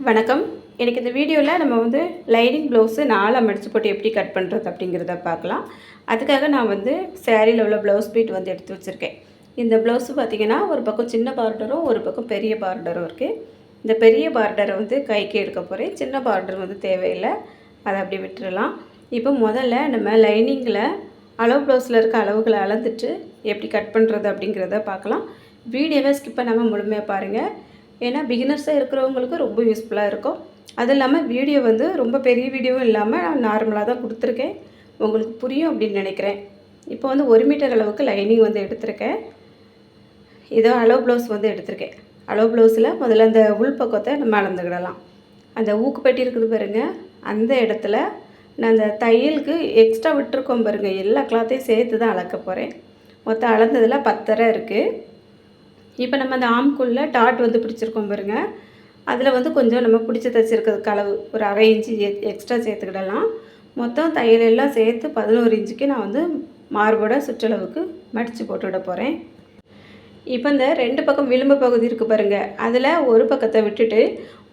வணக்கம். எனக்கு இந்த வீடியோவில் நம்ம வந்து லைனிங் ப்ளவுஸு நாலு மடிச்சு போட்டு எப்படி கட் பண்ணுறது அப்படிங்கிறத பார்க்கலாம். அதுக்காக நான் வந்து சேரீயில் உள்ள ப்ளவுஸ் பீட் வந்து எடுத்து வச்சுருக்கேன். இந்த ப்ளவுஸு பார்த்திங்கன்னா ஒரு பக்கம் சின்ன பார்டரும் ஒரு பக்கம் பெரிய பார்டரும் இருக்குது இந்த பெரிய பார்டரை வந்து கைக்கு எடுக்க போகிறேன் சின்ன பார்டர் வந்து தேவையில்லை. அதை அப்படியே விட்டுறலாம். இப்போ முதல்ல நம்ம லைனிங்கில் அளவு ப்ளவுஸில் இருக்க அளவுகளை அளந்துட்டு எப்படி கட் பண்ணுறது அப்படிங்கிறத பார்க்கலாம். வீடியோவை ஸ்கிப் பண்ணாமல் முழுமையாக பாருங்கள் ஏன்னா பிகினர்ஸாக இருக்கிறவங்களுக்கு ரொம்ப யூஸ்ஃபுல்லாக இருக்கும். அதுவும் இல்லாமல் வீடியோ வந்து ரொம்ப பெரிய வீடியோவும் இல்லாமல் நான் நார்மலாக தான் கொடுத்துருக்கேன். உங்களுக்கு புரியும் அப்படின்னு நினைக்கிறேன். இப்போ வந்து ஒரு மீட்டர் அளவுக்கு லைனிங் வந்து எடுத்திருக்கேன். இதோ அளவு ப்ளவுஸ் வந்து எடுத்திருக்கேன். அளவு ப்ளவுஸில் முதல்ல அந்த உள் பக்கத்தை நம்ம அளந்துக்கிடலாம். அந்த ஊக்குப்பட்டி இருக்குது பாருங்கள் அந்த இடத்துல நான் அந்த தையலுக்கு எக்ஸ்ட்ரா விட்டுருக்கோம் பாருங்கள் எல்லா கிளாத்தையும் சேர்த்து தான் அளக்க போகிறேன் மொத்தம் அளந்ததில் பத்தரை இருக்குது இப்போ நம்ம அந்த ஆம்குள்ளே டாட் வந்து பிடிச்சிருக்கோம் பாருங்க. அதில் வந்து கொஞ்சம் நம்ம பிடிச்சி தைச்சிருக்கிறதுக்கு அளவு ஒரு அரை இன்ச்சு எக்ஸ்ட்ரா சேர்த்துக்கிடலாம். மொத்தம் தையல் எல்லாம் சேர்த்து பதினோரு இன்ச்சுக்கு நான் வந்து மார்போட சுற்றளவுக்கு மடித்து போட்டுவிட போகிறேன் இப்போ இந்த ரெண்டு பக்கம் விளிம்பு பகுதி இருக்குது பாருங்கள் அதில் ஒரு பக்கத்தை விட்டுட்டு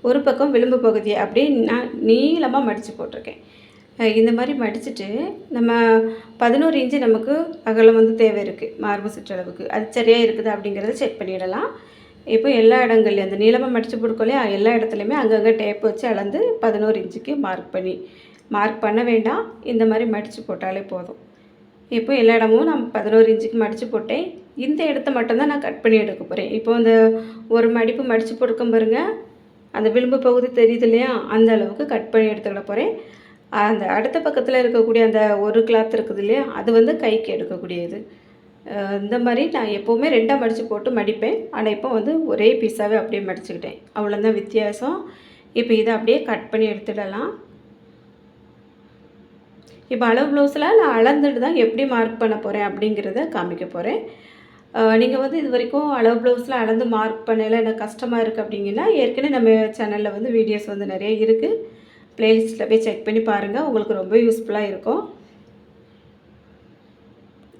ஒரு பக்கம் விளிம்பு பகுதியை அப்படியே நான் நீளமாக மடித்து போட்டிருக்கேன். இந்த மாதிரி மடிச்சுட்டு நம்ம பதினோரு இன்ச்சு நமக்கு அகலம் வந்து தேவை இருக்குது மார்பு சுற்றளவுக்கு அது சரியாக இருக்குது அப்படிங்கிறத செக் பண்ணிடலாம். இப்போ எல்லா இடங்கள்லையும் அந்த நீளமாக மடித்து கொடுக்கலையா எல்லா இடத்துலையுமே அங்கங்கே டேப் வச்சு அளந்து பதினோரு இன்ச்சுக்கு மார்க் பண்ணி மார்க் பண்ண வேண்டாம். இந்த மாதிரி மடித்து போட்டாலே போதும். இப்போ எல்லா இடமும் நான் பதினோரு இன்ச்சுக்கு மடித்து போட்டேன். இந்த இடத்த மட்டும்தான் நான் கட் பண்ணி எடுக்க போகிறேன் இப்போ அந்த ஒரு மடிப்பு மடித்து போட்டுக்க பாருங்க. அந்த விளிம்பு பகுதி தெரியுது இல்லையா? அந்த அளவுக்கு கட் பண்ணி எடுத்துக்கிட போகிறேன் அந்த அடுத்த பக்கத்தில் இருக்கக்கூடிய அந்த ஒரு கிளாத் இருக்குது இல்லையா அது வந்து கைக்கு எடுக்கக்கூடியது. இந்த மாதிரி நான் எப்போவுமே ரெண்டாக மடித்து போட்டு மடிப்பேன். ஆனால் இப்போ வந்து ஒரே பீஸாகவே அப்படியே மடிச்சுக்கிட்டேன். அவ்வளோதான் வித்தியாசம். இப்போ இதை அப்படியே கட் பண்ணி எடுத்துடலாம். இப்போ அளவு ப்ளவுஸில் நான் அளந்துட்டு தான் எப்படி மார்க் பண்ண போகிறேன் அப்படிங்கிறத காமிக்க போகிறேன் நீங்கள் வந்து இது வரைக்கும் அளவு ப்ளவுஸில் அளந்து மார்க் பண்ணல எனக்கு கஷ்டமாக இருக்குது அப்படிங்கன்னா ஏற்கனவே நம்ம சேனலில் வந்து வீடியோஸ் வந்து நிறைய இருக்குது ப்ளேலிஸ்ட்டில் போய் செக் பண்ணி பாருங்கள் உங்களுக்கு ரொம்ப யூஸ்ஃபுல்லாக இருக்கும்.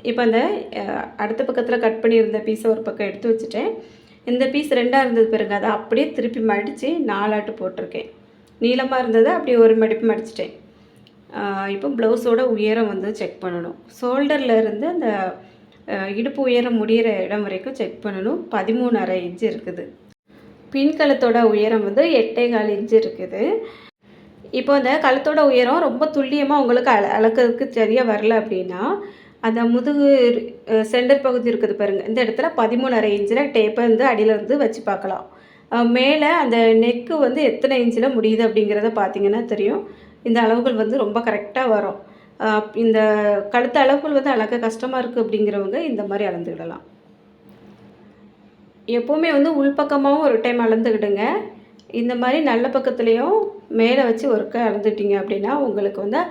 இப்போ அந்த அடுத்த பக்கத்தில் கட் பண்ணியிருந்த பீஸை ஒரு பக்கம் எடுத்து வச்சுட்டேன். இந்த பீஸ் ரெண்டாக இருந்தது பாருங்க. அதை அப்படியே திருப்பி மடித்து நாலாட்டு போட்டிருக்கேன். நீளமாக இருந்ததை அப்படியே ஒரு மடிப்பு மடிச்சிட்டேன். இப்போ ப்ளவுஸோட உயரம் வந்து செக் பண்ணணும். ஷோல்டரில் இருந்து அந்த இடுப்பு உயரம் முடிகிற இடம் வரைக்கும் செக் பண்ணணும். பதிமூணு அரை இன்ச்சு இருக்குது. பின்கலத்தோட உயரம் வந்து எட்டே கால் இன்ச்சு இருக்குது. இப்போ அந்த கழுத்தோட உயரம் ரொம்ப துல்லியமாக உங்களுக்கு அள அளக்கிறதுக்கு சரியாக வரல அப்படின்னா அந்த முதுகு சென்டர் பகுதி இருக்குது பாருங்கள் இந்த இடத்துல பதிமூணரை இன்ச்சில் டேப்பை வந்து அடியில் இருந்து வச்சு பார்க்கலாம். மேலே அந்த நெக்கு வந்து எத்தனை இன்ச்சில் முடியுது அப்படிங்கிறத பார்த்தீங்கன்னா தெரியும். இந்த அளவுகள் வந்து ரொம்ப கரெக்டாக வரும். இந்த கழுத்து அளவுகள் வந்து அளக்க கஷ்டமாக இருக்குது அப்படிங்கிறவங்க இந்த மாதிரி அளந்துக்கிடலாம். எப்போவுமே வந்து உள்பக்கமாகவும் ஒரு டைம் அளந்துக்கிடுங்க. இந்த மாதிரி நல்ல பக்கத்துலேயும் மேலே வச்சு ஒருக்க அளந்துட்டீங்க அப்படின்னா உங்களுக்கு வந்து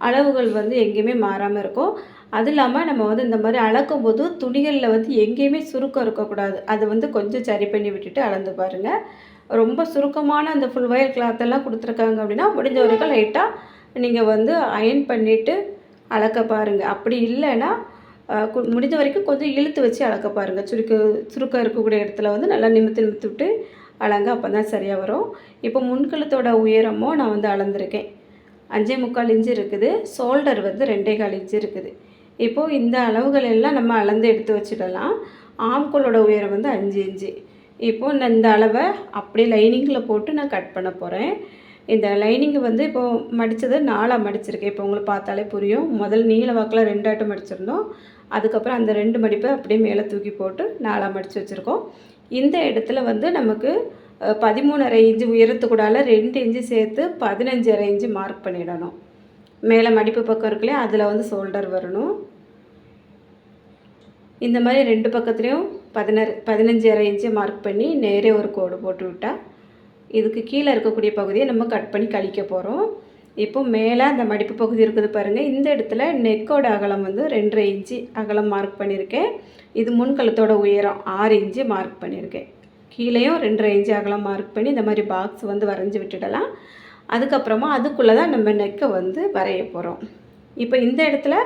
அளவுகள் வந்து எங்கேயுமே மாறாமல் இருக்கும். அது இல்லாமல் நம்ம வந்து இந்த மாதிரி அளக்கும் போது துணிகளில் வந்து எங்கேயுமே சுருக்கம் இருக்கக்கூடாது. அது வந்து கொஞ்சம் சரி பண்ணி விட்டுட்டு அளந்து பாருங்கள் ரொம்ப சுருக்கமான அந்த ஃபுல் ஒயர் கிளாத்தெல்லாம் கொடுத்துருக்காங்க அப்படின்னா முடிஞ்ச வரைக்கும் லைட்டாக நீங்கள் வந்து அயன் பண்ணிவிட்டு அளக்க பாருங்கள் அப்படி இல்லைன்னா கு- முடிஞ்ச வரைக்கும் கொஞ்சம் இழுத்து வச்சு அளக்க பாருங்கள் சுருக்க சுருக்கம் இருக்கக்கூடிய இடத்துல வந்து நல்லா நிமித்து நிமித்து விட்டு அளங்க அப்போ தான் சரியாக வரும். இப்போ முன்கழுத்தோட உயரமும் நான் வந்து அளந்திருக்கேன். அஞ்சே முக்கால் இன்ச்சு இருக்குது. ஷோல்டர் வந்து ரெண்டே கால் இன்ச்சு இருக்குது. இப்போது இந்த அளவுகள் எல்லாம் நம்ம அளந்து எடுத்து வச்சிடலாம். ஆம்கோலோட உயரம் வந்து அஞ்சு இன்ச்சு. இப்போது நான் இந்த அளவை அப்படியே லைனிங்கில் போட்டு நான் கட் பண்ண போகிறேன் இந்த லைனிங்கை வந்து இப்போது மடித்தது நாலாக மடிச்சிருக்கேன். இப்போ உங்களுக்கு பார்த்தாலே புரியும். முதல் நீல வாக்கில் ரெண்டாட்டம் மடிச்சிருந்தோம். அதுக்கப்புறம் அந்த ரெண்டு மடிப்பை அப்படியே மேலே தூக்கி போட்டு நாலாக மடித்து வச்சுருக்கோம். இந்த இடத்துல வந்து நமக்கு பதிமூணரை இன்ச்சு உயரத்துக்கூடால ரெண்டு இன்ச்சு சேர்த்து பதினஞ்சு அரை இன்ச்சு மார்க் பண்ணிடணும். மேலே மடிப்பு பக்கம் இருக்குல்லையா அதில் வந்து ஷோல்டர் வரணும். இந்த மாதிரி ரெண்டு பக்கத்துலேயும் பதினாறு பதினஞ்சு அரை இன்ச்சு மார்க் பண்ணி நேரே ஒரு கோடு போட்டு விட்டால் இதுக்கு கீழே இருக்கக்கூடிய பகுதியை நம்ம கட் பண்ணி கழிக்க போகிறோம் இப்போ மேலே அந்த மடிப்பு பகுதி இருக்குது பாருங்கள் இந்த இடத்துல நெக்கோட அகலம் வந்து ரெண்டரை இன்ச்சு அகலம் மார்க் பண்ணியிருக்கேன். இது முன்கழுத்தோட உயரம் ஆறு இன்ச்சு மார்க் பண்ணியிருக்கேன். கீழேயும் ரெண்டரை இன்ச்சு அகலம் மார்க் பண்ணி இந்த மாதிரி பாக்ஸ் வந்து வரைஞ்சி விட்டுடலாம். அதுக்கப்புறமா அதுக்குள்ளே தான் நம்ம நெக்கை வந்து வரைய போகிறோம் இப்போ இந்த இடத்துல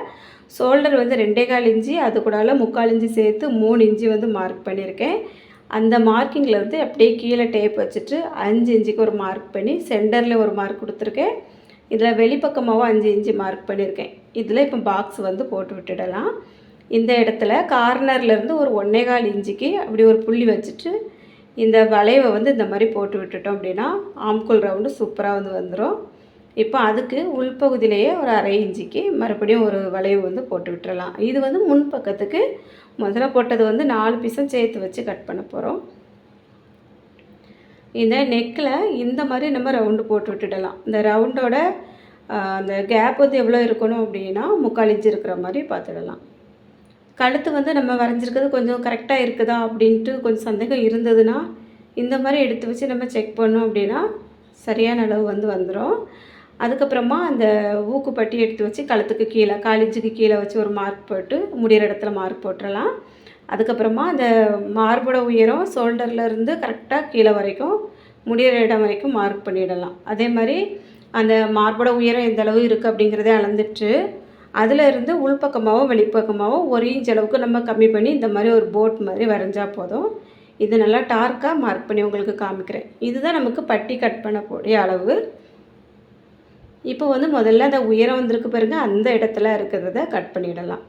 ஷோல்டர் வந்து ரெண்டே கால் இன்ச்சு அது கூடால முக்கால் இன்ச்சு சேர்த்து மூணு இன்ச்சு வந்து மார்க் பண்ணியிருக்கேன். அந்த மார்க்கிங்கில் வந்து அப்படியே கீழே டேப் வச்சுட்டு அஞ்சு இன்ச்சுக்கு ஒரு மார்க் பண்ணி சென்டரில் ஒரு மார்க் கொடுத்துருக்கேன். இதில் வெளிப்பக்கமாகவும் அஞ்சு இன்ச்சு மார்க் பண்ணியிருக்கேன். இதில் இப்போ பாக்ஸ் வந்து போட்டு விட்டுடலாம். இந்த இடத்துல கார்னர்லேருந்து ஒரு ஒன்றே கால் இன்ச்சுக்கு அப்படி ஒரு புள்ளி வச்சுட்டு இந்த வளைவை வந்து இந்த மாதிரி போட்டு விட்டுட்டோம் அப்படின்னா ஆம்கோல் ரவுண்டு சூப்பராக வந்து வந்துடும் இப்போ அதுக்கு உள்பகுதியிலேயே ஒரு அரை இன்ச்சுக்கு மறுபடியும் ஒரு வளைவு வந்து போட்டு விட்டுறலாம். இது வந்து முன் பக்கத்துக்கு முதல்ல போட்டது வந்து நாலு பீஸும் சேர்த்து வச்சு கட் பண்ண போகிறோம் இந்த நெக்கில் இந்த மாதிரி நம்ம ரவுண்டு போட்டு விட்டுடலாம். இந்த ரவுண்டோட அந்த கேப் வந்து எவ்வளோ இருக்கணும் அப்படின்னா முக்கால் இன்ச்சு இருக்கிற மாதிரி பார்த்துடலாம். கழுத்து வந்து நம்ம வரைஞ்சிருக்கிறது கொஞ்சம் கரெக்டாக இருக்குதா அப்படின்ட்டு கொஞ்சம் சந்தேகம் இருந்ததுன்னா இந்த மாதிரி எடுத்து வச்சு நம்ம செக் பண்ணோம் அப்படின்னா சரியான அளவு வந்து வந்துடும் அதுக்கப்புறமா அந்த ஊக்குப்பட்டி எடுத்து வச்சு கழுத்துக்கு கீழே காலிஞ்சுக்கு கீழே வச்சு ஒரு மார்க் போட்டு முடிகிற இடத்துல மார்க் போட்டுடலாம். அதுக்கப்புறமா அந்த மார்போட உயரம் ஷோல்டர்லேருந்து கரெக்டாக கீழே வரைக்கும் முடிகிற இடம் வரைக்கும் மார்க் பண்ணிடலாம். அதே மாதிரி அந்த மார்போட உயரம் எந்த அளவு இருக்குது அப்படிங்கிறதே அளந்துட்டு அதில் இருந்து உள்பக்கமாகவும் வெளிப்பக்கமாகவும் ஒரு இன்ச் அளவுக்கு நம்ம கம்மி பண்ணி இந்த மாதிரி ஒரு போட் மாதிரி வரைஞ்சால் போதும். இது நல்லா டார்க்காக மார்க் பண்ணி உங்களுக்கு காமிக்கிறேன். இதுதான் நமக்கு பட்டி கட் பண்ணக்கூடிய அளவு. இப்போ வந்து முதல்ல அந்த உயரம் வந்திருக்கு பாருங்கள் அந்த இடத்துல இருக்கிறத கட் பண்ணிடலாம்.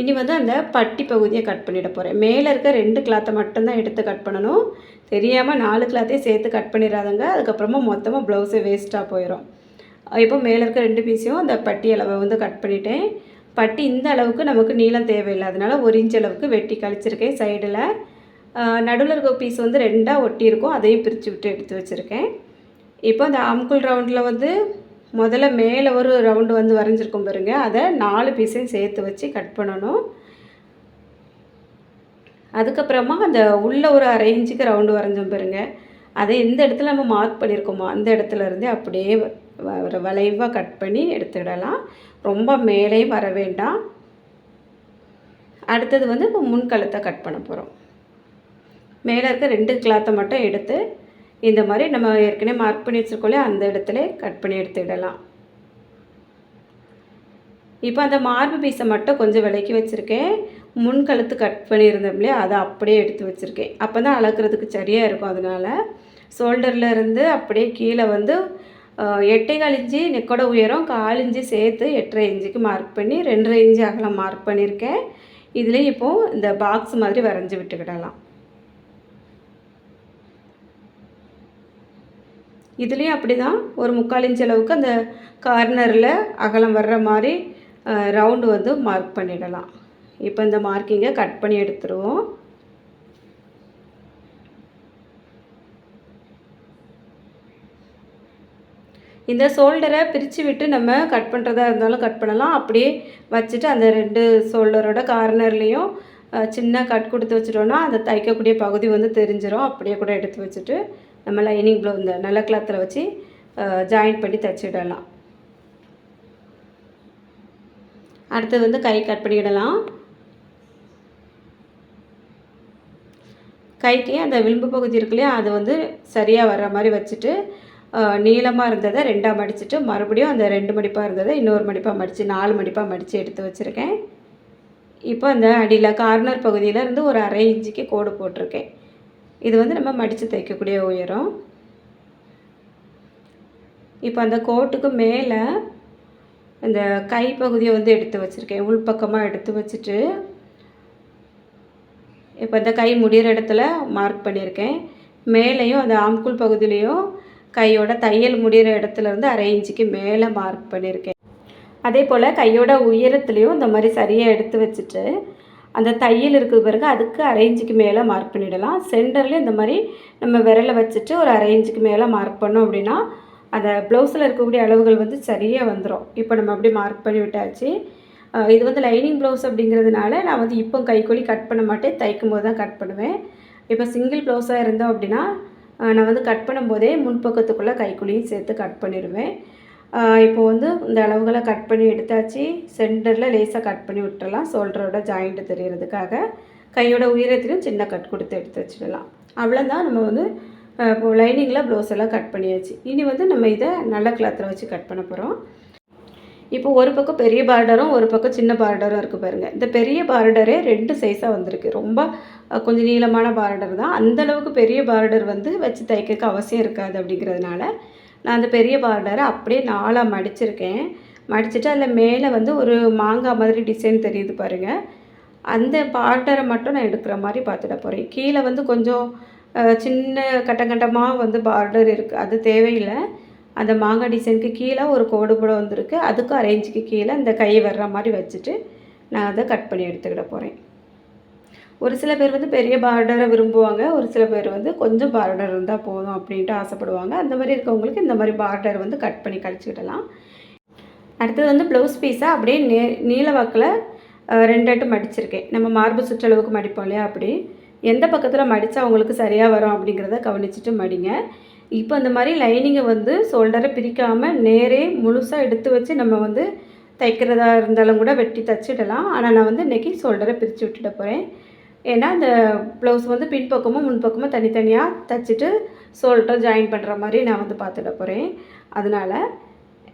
இனி வந்து அந்த பட்டி பகுதியை கட் பண்ணிட போகிறேன் மேலே இருக்க ரெண்டு கிளாத்தை மட்டும்தான் எடுத்து கட் பண்ணணும். தெரியாமல் நாலு கிளாத்தையும் சேர்த்து கட் பண்ணிடாதங்க அதுக்கப்புறமா மொத்தமாக ப்ளவுஸே வேஸ்ட்டாக போயிடும் இப்போ மேலே இருக்க ரெண்டு பீஸையும் அந்த பட்டி அளவை வந்து கட் பண்ணிட்டேன். பட்டி இந்த அளவுக்கு நமக்கு நீளம் தேவையில்லை. அதனால் ஒரு இன்ச் அளவுக்கு வெட்டி கழிச்சிருக்கேன் சைடில் நடுவில் இருக்க பீஸ் வந்து ரெண்டாக ஒட்டி இருக்கும் அதையும் பிரித்து விட்டு எடுத்து வச்சுருக்கேன். இப்போ அந்த ஆம்குள் ரவுண்டில் வந்து முதல்ல மேலே ஒரு ரவுண்டு வந்து வரைஞ்சிருக்கும் பாருங்க. அதை நாலு பீஸையும் சேர்த்து வச்சு கட் பண்ணணும். அதுக்கப்புறமா அந்த உள்ள ஒரு அரை இன்ச்சுக்கு ரவுண்டு வரைஞ்சோம் பாருங்க. அதை எந்த இடத்துல நம்ம மார்க் பண்ணியிருக்கோமோ அந்த இடத்துல இருந்து அப்படியே ஒரு வளைவாக கட் பண்ணி எடுத்துடலாம். ரொம்ப மேலேயும் வர வேண்டாம். அடுத்தது வந்து இப்போ முன்கழுத்தை கட் பண்ண போகிறோம் மேலே இருக்க ரெண்டு கிளாத்தை மட்டும் எடுத்து இந்த மாதிரி நம்ம ஏற்கனவே மார்க் பண்ணி வச்சுருக்கோம் அந்த இடத்துல கட் பண்ணி எடுத்துடலாம் இப்போ அந்த மார்பு பீஸை மட்டும் கொஞ்சம் விலக்கி வச்சுருக்கேன். முன் கழுத்து கட் பண்ணியிருந்தோம் இல்லையா? அதை அப்படியே எடுத்து வச்சுருக்கேன். அப்போ தான் அளக்குறதுக்கு சரியாக இருக்கும் அதனால். ஷோல்டரில் இருந்து அப்படியே கீழே வந்து எட்டை கால் இஞ்சி நெக்கோட உயரம் கால் இஞ்சி சேர்த்து எட்டரை இஞ்சிக்கு மார்க் பண்ணி ரெண்டரை இஞ்சி அகலம் மார்க் பண்ணியிருக்கேன். இதுலேயும் இப்போது இந்த பாக்ஸ் மாதிரி வரைஞ்சி விட்டுக்கிடலாம். இதுலேயும் அப்படி தான் ஒரு முக்கால் இன்ச் அளவுக்கு அந்த கார்னரில் அகலம் வர்ற மாதிரி ரவுண்டு வந்து மார்க் பண்ணிடலாம். இப்போ இந்த மார்க்கிங்கை கட் பண்ணி எடுத்துருவோம். இந்த ஷோல்டரை பிரித்து விட்டு நம்ம கட் பண்ணுறதா இருந்தாலும் கட் பண்ணலாம். அப்படியே வச்சுட்டு அந்த ரெண்டு ஷோல்டரோட கார்னர்லேயும் சின்ன கட் கொடுத்து வச்சுட்டோன்னா அந்த தைக்கக்கூடிய பகுதி வந்து தெரிஞ்சிடும் அப்படியே கூட எடுத்து வச்சுட்டு நம்ம லைனிங் ப்ளவு இந்த நல்ல கிளாத்தில் வச்சு ஜாயின் பண்ணி தைச்சிடலாம் அடுத்தது வந்து கை கட் பண்ணிவிடலாம் கைக்கு அந்த விளிம்பு பகுதி இருக்கு இல்லையா அது வந்து சரியாக வர்ற மாதிரி வச்சுட்டு நீளமாக இருந்ததை ரெண்டாக மடிச்சுட்டு மறுபடியும் அந்த ரெண்டு மடிப்பாக இருந்ததை இன்னொரு மடிப்பாக மடித்து நாலு மடிப்பாக மடித்து எடுத்து வச்சுருக்கேன். இப்போ அந்த அடியில் கார்னர் பகுதியில் இருந்து ஒரு அரை இன்ச்சுக்கு கோடு போட்டிருக்கேன். இது வந்து நம்ம மடித்து தைக்கக்கூடிய உயரம். இப்போ அந்த கோட்டுக்கு மேலே இந்த கைப்பகுதியை வந்து எடுத்து வச்சுருக்கேன். உள்பக்கமாக எடுத்து வச்சுட்டு இப்போ இந்த கை முடிகிற இடத்துல மார்க் பண்ணியிருக்கேன். மேலேயும் அந்த ஆம்குள் பகுதியிலையும் கையோட தையல் முடிகிற இடத்துல இருந்து அரை இன்ச்சுக்கு மேலே மார்க் பண்ணியிருக்கேன். அதே போல் கையோட உயரத்துலேயும் இந்த மாதிரி சரியாக எடுத்து வச்சுட்டு அந்த தையல் இருக்குது பிறகு அதுக்கு அரை இன்ச்சுக்கு மேலே மார்க் பண்ணிடலாம். சென்டரில் இந்த மாதிரி நம்ம விரலை வச்சுட்டு ஒரு அரை இன்ச்சுக்கு மேலே மார்க் பண்ணோம் அப்படின்னா அந்த ப்ளவுஸில் இருக்கக்கூடிய அளவுகள் வந்து சரியாக வந்துடும் இப்போ நம்ம அப்படி மார்க் பண்ணி விட்டாச்சு. இது வந்து லைனிங் ப்ளவுஸ் அப்படிங்கிறதுனால நான் வந்து இப்போ கைக்கொலி கட் பண்ண மாட்டேன். தைக்கும் போது தான் கட் பண்ணுவேன். இப்போ சிங்கிள் ப்ளவுஸாக இருந்தோம் அப்படின்னா நான் வந்து கட் பண்ணும்போதே முன்பக்கத்துக்குள்ளே கைக்குழியும் சேர்த்து கட் பண்ணிடுவேன். இப்போ வந்து இந்த அளவுகளை கட் பண்ணி எடுத்தாச்சு. சென்டரில் லேசாக கட் பண்ணி விட்டுறலாம். ஷோல்டரோட ஜாயிண்ட்டு தெரியறதுக்காக. கையோட உயரத்திலும் சின்ன கட் கொடுத்து எடுத்து வச்சிடலாம். அவ்வளோதான் நம்ம வந்து இப்போ லைனிங்கில் ப்ளவுஸ் எல்லாம் கட் பண்ணியாச்சு. இனி வந்து நம்ம இதை நல்ல கிளாத்தில் வச்சு கட் பண்ண போகிறோம் இப்போ ஒரு பக்கம் பெரிய பார்டரும் ஒரு பக்கம் சின்ன பார்டரும் இருக்குது பாருங்கள் இந்த பெரிய பார்டரே ரெண்டு சைஸாக வந்திருக்கு. ரொம்ப கொஞ்சம் நீளமான பார்டர் தான். அந்தளவுக்கு பெரிய பார்டர் வந்து வச்சு தைக்க அவசியம் இருக்காது அப்படிங்கிறதுனால நான் அந்த பெரிய பார்டரை அப்படியே நாலாக மடிச்சிருக்கேன். மடிச்சுட்டு அதில் மேலே வந்து ஒரு மாங்காய் மாதிரி டிசைன் தெரியுது பாருங்கள் அந்த பார்டரை மட்டும் நான் எடுக்கிற மாதிரி பார்த்துட போகிறேன் கீழே வந்து கொஞ்சம் சின்ன கட்டம் கட்டமாக வந்து பார்டர் இருக்குது அது தேவையில்லை. அந்த மாங்காய் டிசைனுக்கு கீழே ஒரு கோடு கூட வந்திருக்கு. அதுக்கும் அரேஞ்சுக்கு கீழே இந்த கை வர்ற மாதிரி வச்சுட்டு நான் அதை கட் பண்ணி எடுத்துக்கிட போகிறேன் ஒரு சில பேர் வந்து பெரிய பார்டரை விரும்புவாங்க ஒரு சில பேர் வந்து கொஞ்சம் பார்டர் இருந்தால் போதும் அப்படின்ட்டு ஆசைப்படுவாங்க. அந்த மாதிரி இருக்கவங்களுக்கு இந்த மாதிரி பார்டர் வந்து கட் பண்ணி கழிச்சுக்கிடலாம் அடுத்தது வந்து ப்ளவுஸ் பீஸை அப்படியே நே நீல வாக்கில் ரெண்டு மடிச்சிருக்கேன். நம்ம மார்பு சுற்றளவுக்கு மடிப்போம் இல்லையா அப்படி? எந்த பக்கத்தில் மடித்தா அவங்களுக்கு சரியாக வரும் அப்படிங்கிறத கவனிச்சுட்டு மடிங்க. இப்போ அந்த மாதிரி லைனிங்கை வந்து ஷோல்டரை பிரிக்காமல் நேரே முழுசாக எடுத்து வச்சு நம்ம வந்து தைக்கிறதா இருந்தாலும் கூட வெட்டி தச்சிடலாம். ஆனால் நான் வந்து இன்றைக்கி ஷோல்டரை பிரித்து விட்டுட போகிறேன் ஏன்னா அந்த ப்ளவுஸ் வந்து பின்பக்கமும் முன்பக்கமும் தனித்தனியாக தைச்சிட்டு ஷோல்டர் ஜாயின் பண்ணுற மாதிரி நான் வந்து பார்த்துட போகிறேன் அதனால்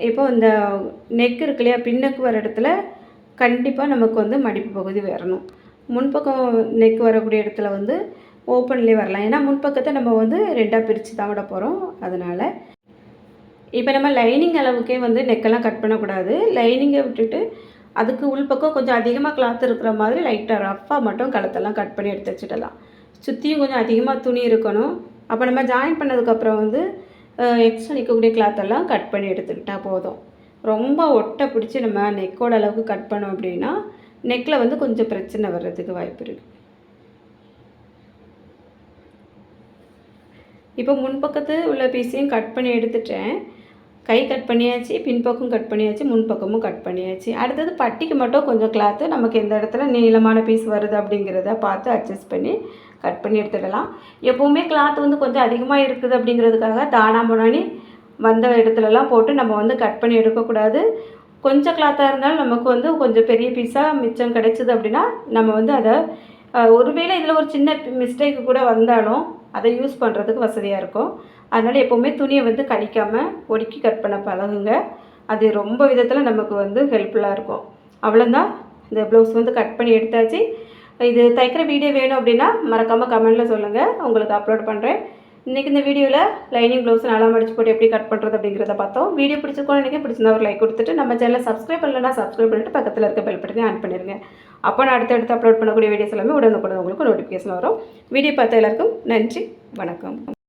இப்போ இந்த நெக் இருக்கு இல்லையா பின்னுக்கு வர இடத்துல கண்டிப்பாக நமக்கு வந்து மடிப்பு பகுதி வரணும். முன்பக்கம் நெக் வரக்கூடிய இடத்துல வந்து ஓப்பன்லேயே வரலாம். ஏன்னா முன்பக்கத்தை நம்ம வந்து ரெண்டாக பிரித்து தான் விட போகிறோம் அதனால் இப்போ நம்ம லைனிங் அளவுக்கே வந்து நெக்கெல்லாம் கட் பண்ணக்கூடாது. லைனிங்கை விட்டுட்டு அதுக்கு உள்பக்கம் கொஞ்சம் அதிகமாக கிளாத் இருக்கிற மாதிரி லைட்டாக ரஃப்பாக மட்டும் கழுத்தெல்லாம் கட் பண்ணி எடுத்து வச்சுடலாம் சுற்றியும் கொஞ்சம் அதிகமாக துணி இருக்கணும். அப்போ நம்ம ஜாயின் பண்ணதுக்கப்புறம் வந்து எக்ஸ்ட்ரா நிற்கக்கூடிய கிளாத்தெல்லாம் கட் பண்ணி எடுத்துக்கிட்டால் போதும். ரொம்ப ஒட்டை பிடிச்சி நம்ம நெக்கோட அளவுக்கு கட் பண்ணோம் அப்படின்னா நெக்கில் வந்து கொஞ்சம் பிரச்சனை வர்றதுக்கு வாய்ப்பு இருக்குது இப்போ முன்பக்கத்து உள்ள பீஸையும் கட் பண்ணி எடுத்துட்டேன். கை கட் பண்ணியாச்சு பின்பக்கம் கட் பண்ணியாச்சு முன்பக்கமும் கட் பண்ணியாச்சு. அடுத்தது பட்டிக்கு மட்டும் கொஞ்சம் கிளாத்து நமக்கு எந்த இடத்துல நீளமான பீஸ் வருது அப்படிங்கிறத பார்த்து அட்ஜஸ்ட் பண்ணி கட் பண்ணி எடுத்துடலாம். எப்போவுமே கிளாத் வந்து கொஞ்சம் அதிகமாக இருக்குது அப்படிங்கிறதுக்காக தானா முன்னாடி வந்த இடத்துலலாம் போட்டு நம்ம வந்து கட் பண்ணி எடுக்கக்கூடாது. கொஞ்சம் கிளாத்தாக இருந்தாலும் நமக்கு வந்து கொஞ்சம் பெரிய பீஸாக மிச்சம் கிடைச்சிது அப்படின்னா நம்ம வந்து அதை ஒருவேளை இதில் ஒரு சின்ன மிஸ்டேக் கூட வந்தாலும் அதை யூஸ் பண்ணுறதுக்கு வசதியாக இருக்கும். அதனால் எப்போவுமே துணியை வந்து கழிக்காமல் ஒடுக்கி கட் பண்ண பழகுங்க. அது ரொம்ப விதத்தில் நமக்கு வந்து ஹெல்ப்ஃபுல்லாக இருக்கும். அவ்வளோதான் இந்த ப்ளவுஸ் வந்து கட் பண்ணி எடுத்தாச்சு. இது தைக்கிற வீடியோ வேணும் அப்படின்னா மறக்காமல் கமெண்டில் சொல்லுங்கள் உங்களுக்கு அப்லோட் பண்ணுறேன் இன்றைக்கி இந்த வீடியோவில் லைனிங் ப்ளவுஸ் நல்லா மடிச்சு போட்டு எப்படி கட் பண்ணுறது அப்படிங்கிறத பார்த்தோம். வீடியோ பிடிச்சிருக்கோம் நினைக்க பிடிச்சிருந்தா ஒரு லைக் கொடுத்துட்டு நம்ம சேனலை சப்ஸ்கிரைப் பண்ணலன்னா சப்ஸ்கிரைப் பண்ணிட்டு பக்கத்தில் இருக்க பெல் பட்டனை ஆன் பண்ணிடுங்க அப்போ நான் அடுத்தடுத்து அப்லோட் பண்ணக்கூடிய வீடியோஸ் எல்லாமே உடனுக்குடன் உங்களுக்கு நோட்டிஃபிகேஷன் வரும். வீடியோ பார்த்த எல்லாருக்கும் நன்றி. வணக்கம்.